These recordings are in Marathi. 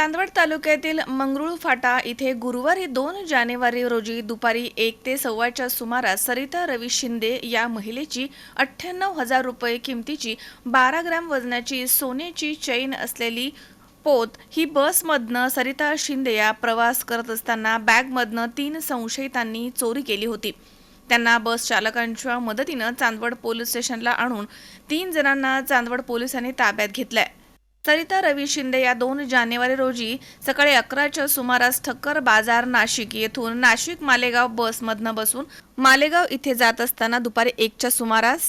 चांदवड तालुक्यातील मंगरुळ फाटा इथे गुरुवारी दोन जानेवारी रोजी दुपारी एक ते सव्वाच्या सुमारास सरिता रवी शिंदे या महिलेची अठ्ठ्याण्णव हजार रुपये किमतीची बारा ग्रॅम वजनाची सोन्याची चैन असलेली पोत ही बसमधनं सरिता शिंदे या प्रवास करत असताना बॅगमधनं तीन संशयितांनी चोरी केली होती. त्यांना बस चालकांच्या मदतीनं चांदवड पोलीस स्टेशनला आणून तीन जणांना चांदवड पोलिसांनी ताब्यात घेतलंय. सरिता रवी शिंदे या दोन जानेवारी रोजी सकाळी अकराच्या सुमारास ठक्कर बाजार नाशिक येथून नाशिक मालेगाव बसमधनं बसून मालेगाव इथे जात असताना दुपारी एकच्या सुमारास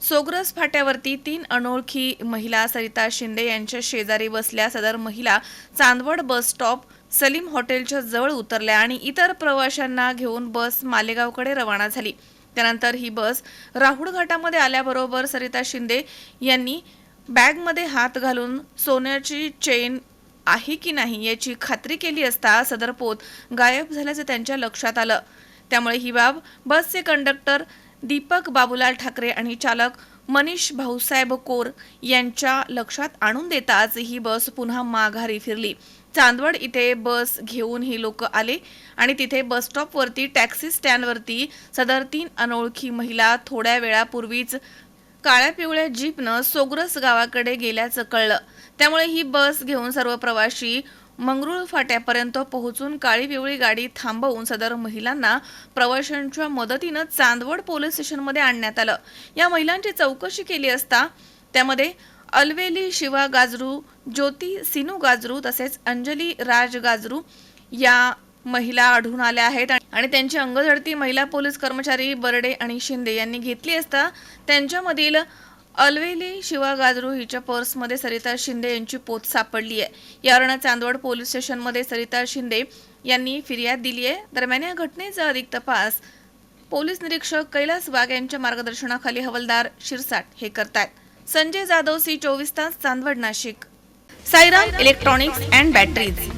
सोग्रस फाट्यावरती तीन अनोळखी महिला सरिता शिंदे यांच्या शेजारी बसल्या. सदर महिला चांदवड बस स्टॉप सलीम हॉटेलच्या जवळ उतरल्या आणि इतर प्रवाशांना घेऊन बस मालेगावकडे रवाना झाली. त्यानंतर ही बस राहुळ घाटामध्ये आल्याबरोबर सरिता शिंदे यांनी बॅगमध्ये हात घालून सोन्याची चेन आहे की नाही याची खात्री केली असता सदर पोत गायब झाल्याचं त्यांच्या लक्षात आलं. त्यामुळे ही बाब बसचे कंडक्टर दीपक बाबूलाल ठाकरे आणि चालक मनीष भाऊसाहेब कोर यांच्या लक्षात आणून देताच ही बस पुन्हा माघारी फिरली. चांदवड इथे बस घेऊन ही लोक आले आणि तिथे बस स्टॉपवरती टॅक्सी स्टँडवरती सदर तीन अनोळखी महिला थोड्या वेळापूर्वीच काळ्या पिवळ्या जीपनं सोग्रस गावाकडे गेल्याचं कळलं. त्यामुळे ही बस घेऊन सर्व प्रवाशी मंगरुळ फाट्यापर्यंत पोहोचून काळी पिवळी गाडी थांबवून सदर महिलांना प्रवाशांच्या मदतीनं चांदवड पोलीस स्टेशनमध्ये आणण्यात आलं. या महिलांची चौकशी केली असता त्यामध्ये अलवेली शिवा गाजरू ज्योती सिनू गाजरू तसेच अंजली राज गाजरू या महिला आढळून आल्या आहेत आणि त्यांची अंगझडती महिला पोलीस कर्मचारी बर्डे आणि शिंदे यांनी घेतली असता त्यांच्यामधील अलवेली शिवा गाजरू हिच्या पर्समध्ये सरिता शिंदे यांची पोत सापडली आहे. यावरण चांदवड पोलीस स्टेशनमध्ये सरिता शिंदे यांनी फिर्याद दिली आहे. दरम्यान या घटनेचा अधिक तपास पोलीस निरीक्षक कैलास वाघ यांच्या मार्गदर्शनाखाली हवालदार शिरसाट हे करतायत. संजय जाधव सी चोवीस तास Chandwad Nashik. Sairam electronics and batteries.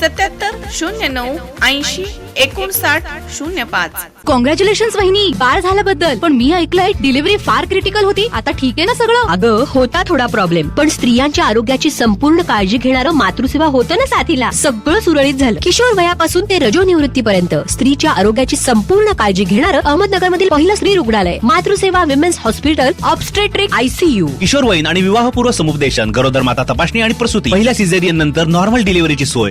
सत्याहत्तर शून्य नऊ ऐंशी एकोणसाठ शून्य पाच. कॉंग्रॅच्युलेशन वहिनी. बाळ झाल्याबद्दल. पण मी ऐकलंय डिलिव्हरी फार क्रिटिकल होती. आता ठीक आहे ना सगळं? अगं होता थोडा प्रॉब्लेम पण स्त्रियांच्या आरोग्याची संपूर्ण काळजी घेणारं मातृसेवा होतं ना साथीला? सगळं सुरळीत झालं. किशोर वयापासून ते रजो निवृत्तीपर्यंत स्त्रीच्या आरोग्याची संपूर्ण काळजी घेणारं अहमदनगर मधील पहिलं स्त्री रुग्णालय. Matruseva women's hospital obstetric ICU किशोरवयीन आणि विवाहपूर्व समुपदेशन गरोदर माता तपासणी आणि प्रसूती. पहिल्या सिझेरियन नंतर नॉर्मल डिलिव्हरीची सोय.